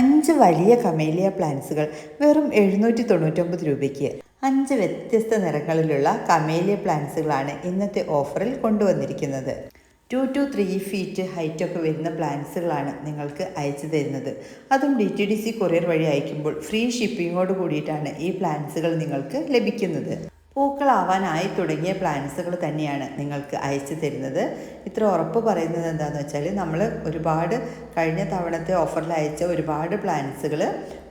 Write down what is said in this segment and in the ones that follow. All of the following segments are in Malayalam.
അഞ്ച് വലിയ കമേലിയ പ്ലാന്റ്സുകൾ വെറും എഴുന്നൂറ്റി തൊണ്ണൂറ്റൊമ്പത് രൂപയ്ക്ക്. അഞ്ച് വ്യത്യസ്ത നിറങ്ങളിലുള്ള കമേലിയ പ്ലാന്റ്സുകളാണ് ഇന്നത്തെ ഓഫറിൽ കൊണ്ടുവന്നിരിക്കുന്നത്. ടു ടു ത്രീ ഫീറ്റ് ഹൈറ്റൊക്കെ വരുന്ന പ്ലാന്റ്സുകളാണ് നിങ്ങൾക്ക് അയച്ചു തരുന്നത്. അതും D T D C courier വഴി അയക്കുമ്പോൾ ഫ്രീ ഷിപ്പിങ്ങോട് കൂടിയിട്ടാണ് ഈ പ്ലാന്റ്സുകൾ നിങ്ങൾക്ക് ലഭിക്കുന്നത്. പൂക്കളാവാനായി തുടങ്ങിയ പ്ലാന്റ്സുകൾ തന്നെയാണ് നിങ്ങൾക്ക് അയച്ചു തരുന്നത്. ഇത്ര ഉറപ്പ് പറയുന്നത് എന്താണെന്ന് വെച്ചാൽ നമ്മൾ ഒരുപാട് കഴിഞ്ഞ തവണത്തെ ഓഫറിൽ അയച്ച ഒരുപാട് പ്ലാന്റ്സുകൾ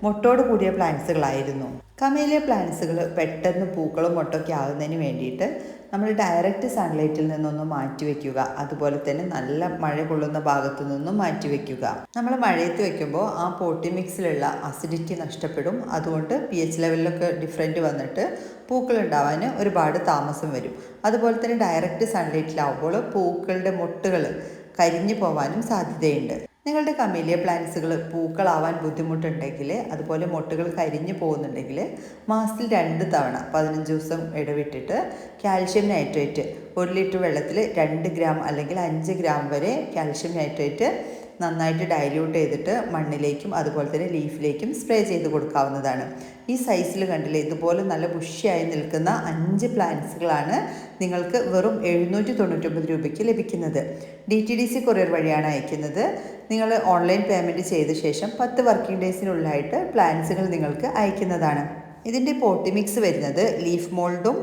മുട്ടോട് കൂടിയ പ്ലാന്റ്സുകളായിരുന്നു കമേലിയ പ്ലാന്റ്സുകൾ പെട്ടെന്ന് പൂക്കളും മുട്ടൊക്കെ ആകുന്നതിന് വേണ്ടിയിട്ട് നമ്മൾ ഡയറക്റ്റ് സൺലൈറ്റിൽ നിന്നൊന്ന് മാറ്റി വെക്കുക. അതുപോലെ തന്നെ നല്ല മഴ കൊള്ളുന്ന ഭാഗത്തു നിന്നും മാറ്റി വെക്കുക. നമ്മൾ മഴയത്ത് വെക്കുമ്പോൾ ആ പോട്ടി മിക്സിലുള്ള അസിഡിറ്റി നഷ്ടപ്പെടും. അതുകൊണ്ട് പി എച്ച് ലെവലിലൊക്കെ ഡിഫറെന്റ് വന്നിട്ട് പൂക്കൾ ഉണ്ടാവാൻ ഒരുപാട് താമസം വരും. അതുപോലെ തന്നെ ഡയറക്റ്റ് സൺലൈറ്റിലാവുമ്പോൾ പൂക്കളുടെ മൊട്ടുകൾ കരിഞ്ഞു പോവാനും സാധ്യതയുണ്ട്. നിങ്ങളുടെ കമേലിയ പ്ലാന്റ്സുകൾ പൂക്കളാവാൻ ബുദ്ധിമുട്ടുണ്ടെങ്കിൽ അതുപോലെ മൊട്ടുകൾ കരിഞ്ഞു പോകുന്നുണ്ടെങ്കിൽ മാസത്തിൽ രണ്ട് തവണ പതിനഞ്ച് ദിവസം ഇടവിട്ടിട്ട് കാൽഷ്യം നൈട്രേറ്റ് ഒരു ലിറ്റർ വെള്ളത്തിൽ രണ്ട് ഗ്രാം അല്ലെങ്കിൽ അഞ്ച് ഗ്രാം വരെ കാൽഷ്യം നൈട്രേറ്റ് നന്നായിട്ട് ഡൈല്യൂട്ട് ചെയ്തിട്ട് മണ്ണിലേക്കും അതുപോലെ തന്നെ ലീഫിലേക്കും സ്പ്രേ ചെയ്ത് കൊടുക്കാവുന്നതാണ്. ഈ സൈസിൽ കണ്ടില്ലേ ഇതുപോലെ നല്ല ബുഷിയായി നിൽക്കുന്ന അഞ്ച് പ്ലാന്റ്സുകളാണ് നിങ്ങൾക്ക് വെറും എഴുന്നൂറ്റി തൊണ്ണൂറ്റൊമ്പത് രൂപയ്ക്ക് ലഭിക്കുന്നത്. D T D C courier വഴിയാണ് അയക്കുന്നത്. നിങ്ങൾ ഓൺലൈൻ പേയ്മെന്റ് ചെയ്ത ശേഷം പത്ത് വർക്കിംഗ് ഡേയ്സിനുള്ളിലായിട്ട് പ്ലാന്റ്സുകൾ നിങ്ങൾക്ക് അയക്കുന്നതാണ്. ഇതിന്റെ പോട്ടി മിക്സ് വരുന്നത് ലീഫ് മോൾഡും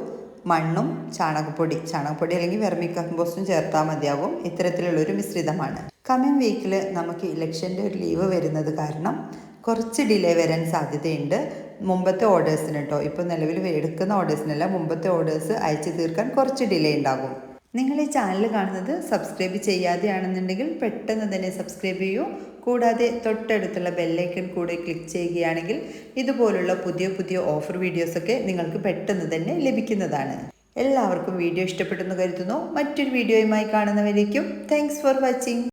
മണ്ണും ചാണകപ്പൊടി ചാണകപ്പൊടി അല്ലെങ്കിൽ വെർമി കമ്പോസ്റ്റും ചേർത്താൽ മതിയാവും. ഇത്തരത്തിലുള്ളൊരു മിശ്രിതമാണ്. കമ്മിങ് വീക്കിൽ നമുക്ക് ഇലക്ഷന്റെ ഒരു ലീവ് വരുന്നത് കാരണം കുറച്ച് ഡിലേ വരാൻ സാധ്യതയുണ്ട്. മുമ്പത്തെ ഓർഡേഴ്സിന് കേട്ടോ ഇപ്പോൾ നിലവിൽ എടുക്കുന്ന ഓർഡേഴ്സിനല്ല മുമ്പത്തെ ഓർഡേഴ്സ് അയച്ചു തീർക്കാൻ കുറച്ച് ഡിലേ ഉണ്ടാകും. നിങ്ങൾ ഈ ചാനൽ കാണുന്നത് സബ്സ്ക്രൈബ് ചെയ്യാതെയാണെന്നുണ്ടെങ്കിൽ പെട്ടെന്ന് തന്നെ സബ്സ്ക്രൈബ് ചെയ്യൂ. കൂടാതെ തൊട്ടടുത്തുള്ള ബെല്ലൈക്കൺ കൂടെ ക്ലിക്ക് ചെയ്യുകയാണെങ്കിൽ ഇതുപോലുള്ള പുതിയ പുതിയ ഓഫർ വീഡിയോസൊക്കെ നിങ്ങൾക്ക് പെട്ടെന്ന് തന്നെ ലഭിക്കുന്നതാണ്. എല്ലാവർക്കും വീഡിയോ ഇഷ്ടപ്പെട്ടെന്ന് കരുതുന്നു. മറ്റൊരു വീഡിയോയുമായി കാണുന്നവരേക്കും താങ്ക്സ് ഫോർ വാച്ചിങ്